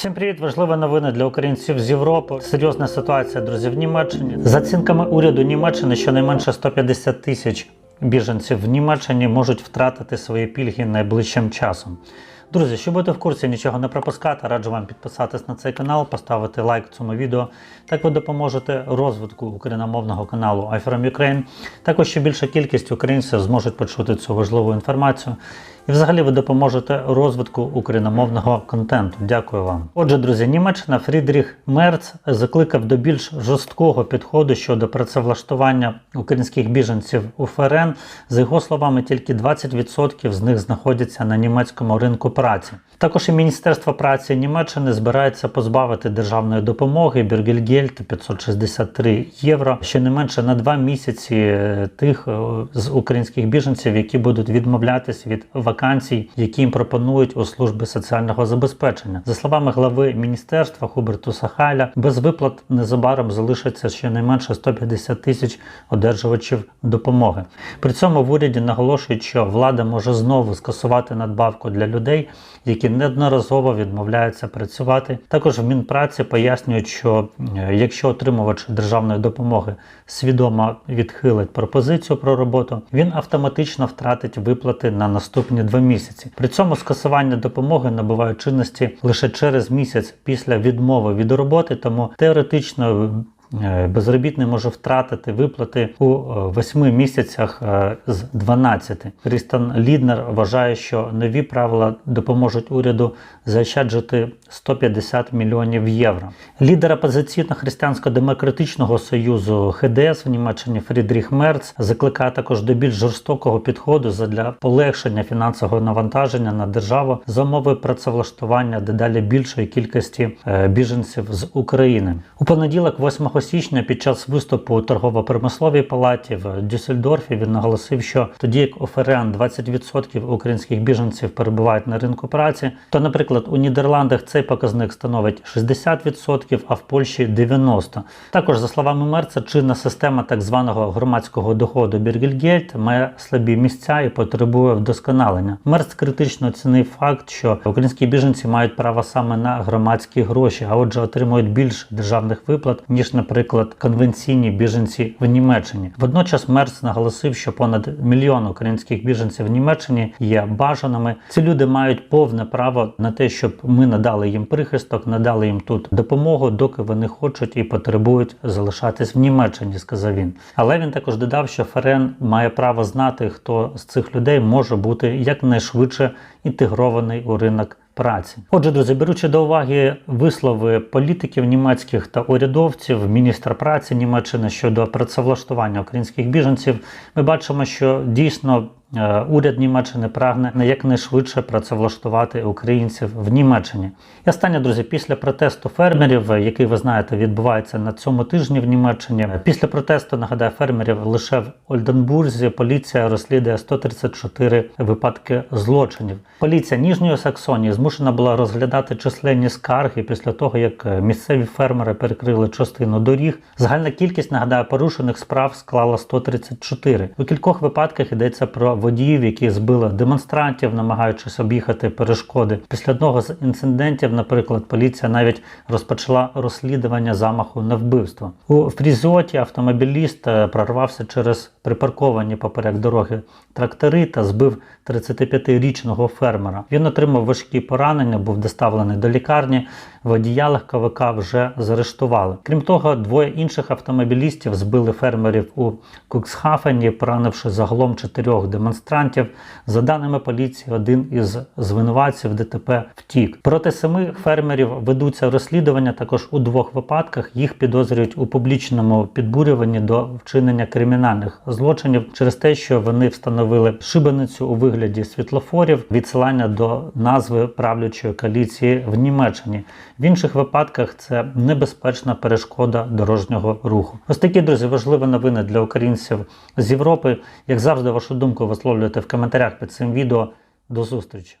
Всім привіт! Важливі новини для українців з Європи. Серйозна ситуація, друзі, в Німеччині. За оцінками уряду Німеччини, щонайменше 150 тисяч біженців в Німеччині можуть втратити свої пільги найближчим часом. Друзі, щоб бути в курсі, нічого не пропускати, раджу вам підписатись на цей канал, поставити лайк цьому відео. Так ви допоможете розвитку україномовного каналу iFrom Ukraine. Також ще більша кількість українців зможуть почути цю важливу інформацію. І взагалі ви допоможете розвитку україномовного контенту. Дякую вам. Отже, друзі, Німеччина Фрідріх Мерц закликав до більш жорсткого підходу щодо працевлаштування українських біженців у ФРН. За його словами, тільки 20% з них знаходяться на німецькому ринку праці. Також і Міністерство праці Німеччини збирається позбавити державної допомоги Бюргельгельд 563 євро, щонайменше на два місяці е, тих е, з українських біженців, які будуть відмовлятись від вакансій, які їм пропонують у служби соціального забезпечення. За словами глави міністерства Хубертуса Хайля, без виплат незабаром залишиться щонайменше 150 тисяч одержувачів допомоги. При цьому в уряді наголошують, що влада може знову скасувати надбавку для людей, які неодноразово відмовляються працювати. Також в Мінпраці пояснюють, що е, якщо отримувач державної допомоги свідомо відхилить пропозицію про роботу, він автоматично втратить виплати на наступні два місяці. При цьому скасування допомоги набуває чинності лише через місяць після відмови від роботи, тому теоретично. Е, Безробітний може втратити виплати у 8 місяцях е, з 12. Крістан Ліднер вважає, що нові правила допоможуть уряду заощаджити 150 мільйонів євро. Лідер опозиційно-християнсько-демократичного союзу ХДС в Німеччині Фрідріх Мерц закликає також до більш жорстокого підходу задля полегшення фінансового навантаження на державу за умови працевлаштування дедалі більшої кількості е, біженців з України. У понеділок, 8 січня, під час виступу у торгово-промисловій палаті в Дюссельдорфі він наголосив, що тоді як у ФРН 20% українських біженців перебувають на ринку праці, то, наприклад, у Нідерландах цей показник становить 60%, а в Польщі 90%. Також, за словами Мерца, чинна система так званого громадського доходу Біргельгельд має слабі місця і потребує вдосконалення. Мерц критично оцінив факт, що українські біженці мають право саме на громадські гроші, а отже, отримують більше державних виплат ніж, наприклад, конвенційні біженці в Німеччині. Водночас Мерц наголосив, що понад мільйон українських біженців в Німеччині є бажаними. Ці люди мають повне право на те, щоб ми надали їм прихисток, надали їм тут допомогу, доки вони хочуть і потребують залишатись в Німеччині, сказав він. Але він також додав, що ФРН має право знати, хто з цих людей може бути якнайшвидше інтегрований у ринок праці. Отже, друзі, беручи до уваги вислови політиків німецьких та урядовців, міністра праці Німеччини щодо працевлаштування українських біженців, ми бачимо, що дійсно. Е, Уряд Німеччини прагне якнайшвидше працевлаштувати українців в Німеччині. І останнє, друзі, після протесту фермерів, який ви знаєте, відбувається на цьому тижні в Німеччині. Після протесту нагадаю фермерів лише в Ольденбурзі поліція розслідує 134 випадки злочинів. Поліція Ніжньої Саксонії змушена була розглядати численні скарги після того, як місцеві фермери перекрили частину доріг. Загальна кількість нагадаю порушених справ склала 134. У кількох випадках йдеться про водіїв, які збили демонстрантів, намагаючись об'їхати перешкоди. Після одного з інцидентів, наприклад, поліція навіть розпочала розслідування замаху на вбивство. У Фрізоті автомобіліст е, прорвався через припарковані поперек дороги трактори та збив 35-річного фермера. Він отримав важкі поранення, був доставлений до лікарні. Водія легковика вже заарештували. Крім того, двоє інших автомобілістів збили фермерів у Куксхафені, поранивши загалом чотирьох демонстрантів. За даними поліції, один із звинуватців ДТП втік. Проти семи фермерів ведуться розслідування. Також у двох випадках їх підозрюють у публічному підбурюванні до вчинення кримінальних злочинів через те, що вони встановили шибеницю у вигляді світлофорів, відсилання до назви правлячої коаліції в Німеччині. В інших випадках це небезпечна перешкода дорожнього руху. Ось такі друзі важливі новини для українців з Європи. Як завжди, вашу думку висловлюйте в коментарях під цим відео. До зустрічі!